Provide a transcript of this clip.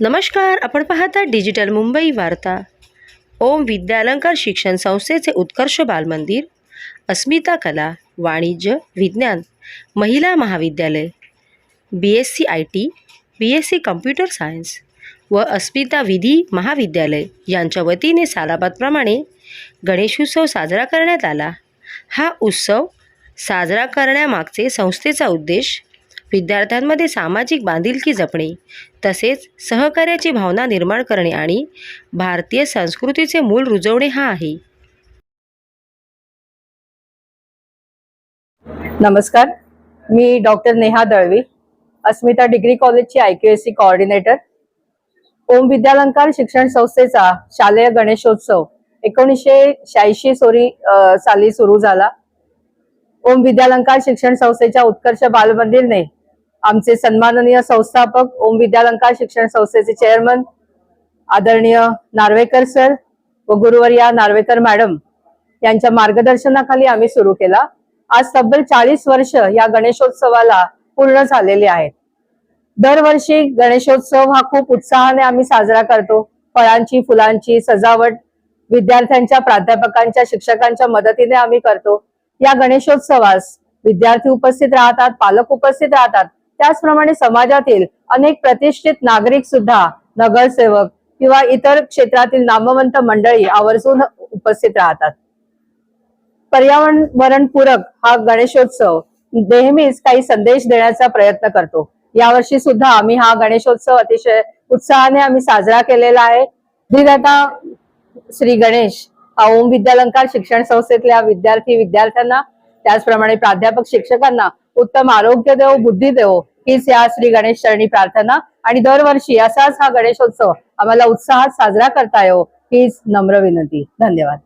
नमस्कार आपण पाहता डिजिटल मुंबई वार्ता. ओम विद्यालंकार शिक्षण संस्थेचे उत्कर्ष बालमंदिर अस्मिता कला वाणिज्य विज्ञान महिला महाविद्यालय B S C I T B S C computer science व अस्मिता विधी महाविद्यालय यांच्या वतीने सालाबादप्रमाणे गणेशोत्सव साजरा करण्यात आला. हा उत्सव साजरा करण्यामागचे संस्थेचा उद्देश विद्यार्थ्यांमध्ये सामाजिक बांधिलकी जपणे तसेच सहकार्याची भावना निर्माण करणे आणि भारतीय संस्कृतीचे मूल रुजवणे हा आहे. नमस्कार मी डॉक्टर नेहा दळवी अस्मिता डिग्री कॉलेजची I Q S C coordinator Om Vidyalankar शिक्षण संस्थेचा शालेय गणेशोत्सव एकोणीसशे शहाऐंशी सोरी साली सुरू झाला. ओम विद्यालंकार शिक्षण संस्थेच्या उत्कर्ष बालमंदिरने आमचे सन्माननीय संस्थापक ओम विद्यालंकार शिक्षण संस्थेचे चेअरमन आदरणीय नार्वेकर सर व गुरुवर्या नार्वेकर मॅडम यांच्या मार्गदर्शनाखाली आम्ही सुरू केला. आज तब्बल चाळीस वर्ष या गणेशोत्सवाला पूर्ण झालेले आहेत. दरवर्षी गणेशोत्सव हा खूप उत्साहाने आम्ही साजरा करतो. फळांची फुलांची सजावट विद्यार्थ्यांच्या प्राध्यापकांच्या शिक्षकांच्या मदतीने आम्ही करतो. या गणेशोत्सवास विद्यार्थी उपस्थित राहतात पालक उपस्थित राहतात. त्याचप्रमाणे समाजातील अनेक प्रतिष्ठित नागरिक सुद्धा नगरसेवक किंवा इतर क्षेत्रातील नामवंत मंडळी आवर्जून उपस्थित राहतात. पर्यावरण पूरक हा गणेशोत्सव नेहमीच काही संदेश देण्याचा प्रयत्न करतो. यावर्षी सुद्धा आम्ही हा गणेशोत्सव अतिशय उत्साहाने आम्ही साजरा केलेला आहे. धीरता श्री गणेश हा ओम विद्यालंकार शिक्षण संस्थेतल्या विद्यार्थी विद्यार्थ्यांना त्याचप्रमाणे प्राध्यापक शिक्षकांना उत्तम आरोग्य देव बुद्धी देव हीच या श्री गणेश चरणी प्रार्थना. आणि दरवर्षी असाच हा गणेशोत्सव आम्हाला उत्साहात साजरा करता येऊ हीच नम्र विनंती. धन्यवाद.